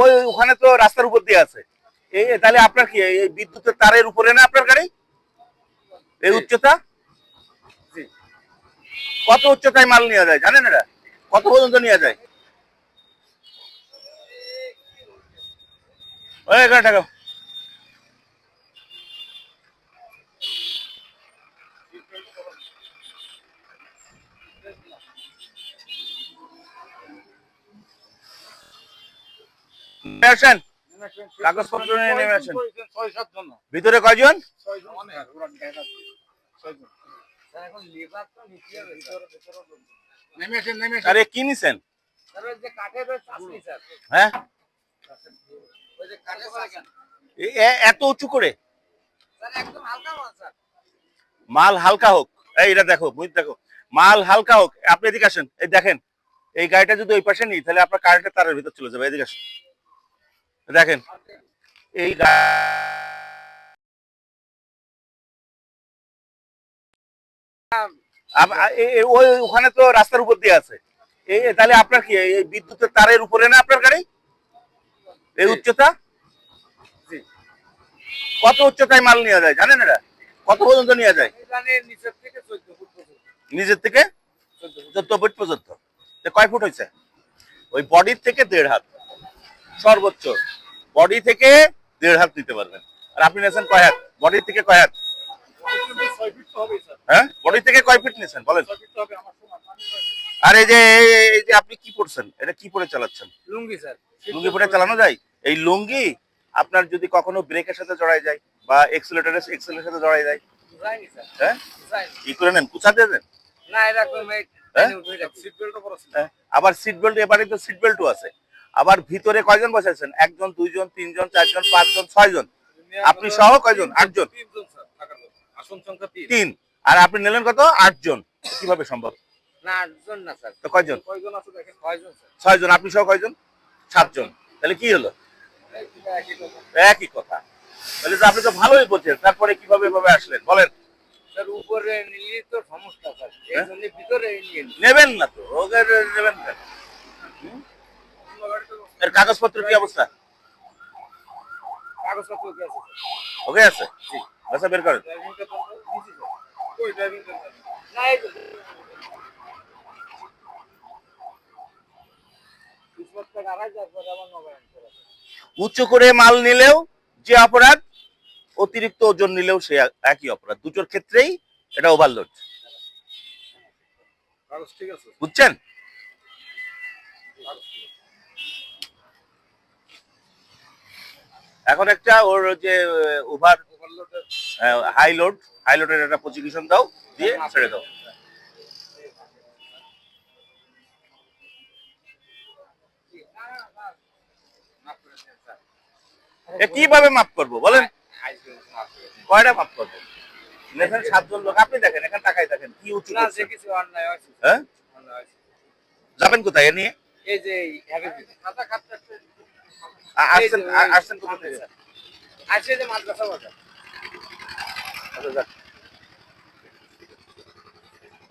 ওই ওখানে তো রাস্তার উপর দিয়ে আছে। এই তাহলে আপনার কি এই বিদ্যুতের তারের উপরে না আপনার গাড়ি? এই উচ্চতা? কত উচ্চতায় মাল নেওয়া যায় জানেন এটা কত পর্যন্ত নেওয়া যায়? ওই এগারো টাকা। আসেন। কাগজপত্র নিয়ে নেমে আসেন। ছয় সাত জন ভিতরে কয়জন আরে কি নিছেন? হ্যাঁ? এত উঁচু করে? মাল হালকা হোক। এই দেখো বুঝ দেখো। মাল হালকা হোক। আপনি এদিকে আসেন। এই দেখেন এই গাড়িটা যদি ওই পাশে নিই তাহলে আপনার কারেন্টের তারের ভিতর চলে যাবে। এদিকে আসেন। দেখেন এই ওই ওখানে তো রাস্তার উপর দিয়ে আছে। এই তাহলে আপনার কি এই বিদ্যুতের তারের উপরে না আপনার গাড়ি? এই উচ্চতা? কত উচ্চতায় মাল নেওয়া যায় জানেন এটা? কত পর্যন্ত নেওয়া যায়? নিজের থেকে চোদ্দ ফুট পর্যন্ত। কয় ফুট হয়েছে ওই বডির থেকে দেড় হাত। সর্বোচ্চ। বডি থেকে দেড় হাত নিতে পারবেন। আর আপনি নিয়েছেন কয় হাত? বডির থেকে কয় হাত? ছয় ফিট তো হবে স্যার হ্যাঁ? বডি থেকে কয় ফিট নিয়েছেন? বলেন। আর এই যে এই- যে আপনি কি পড়ছেন এটা কি পরে চালাচ্ছেন? লুঙ্গি স্যার। লুঙ্গি পরে চালানো যায়? এই লুঙ্গি আপনার যদি কখনো ব্রেকের সাথে জড়াই যায় বা এক্সেলেটারের এক্সেলের সাথে জড়াই যায়? হ্যাঁ? করে নেন? কুচা দিয়ে দেন? না এরকম এই হ্যাঁ? সিট বেল্টও হ্যাঁ, আবার সিট বেল্ট এবারে তো সিট বেল্টও আছে। আবার ভিতরে কয়জন বসেছেন? একজন দুইজন তিনজন চারজন পাঁচজন ছয়জন? আপনি সহ কয়জন? আটজন। তিন। আর আপনি নিলেন কত? আটজন। কীভাবে সম্ভব? না আটজন না স্যার। তো কয়জন? কয়জন আছে কয়জন ছয়জন আপনি সহ কয়জন? সাতজন। তাহলে কি হলো? একই কথা। একই কথা। তাহলে তো আপনি তো ভালোই বলছেন। তারপরে কীভাবে এভাবে আসলেন? বলেন। স্যার উপরে নিলে তো সমস্যা হ্যাঁ? নেবেন না তো। ওদের নেবেন কেন কাগজপত্র কি অবস্থা? কাগজপত্র কি আছে? ওকে আছে? আচ্ছা বের করেন। কই ড্রাইভিং না এই নবায়ন করা মাল নিলেও যে অপরাধ অতিরিক্ত ওজন নিলেও সে একই অপরাধ। দুটোর ক্ষেত্রেই এটা ওভারলোড বুঝছেন? এখন একটা ওর যে ওভার হাই লোড হাই লোডের একটা প্রসিকিউশন দাও দিয়ে ছেড়ে দাও। কীভাবে মাপ করব বলেন? কয়টা মাপ করব? এখানে সাতজন লোক আপনি দেখেন এখানে তাকাই দেখেন কি উঁচু হ্যাঁ? যাবেন কোথায় এ নিয়ে? এই যে আসছেন আসছেন কোথা থেকে? আসছে যে মাদ্রাসা বাজার। আচ্ছা।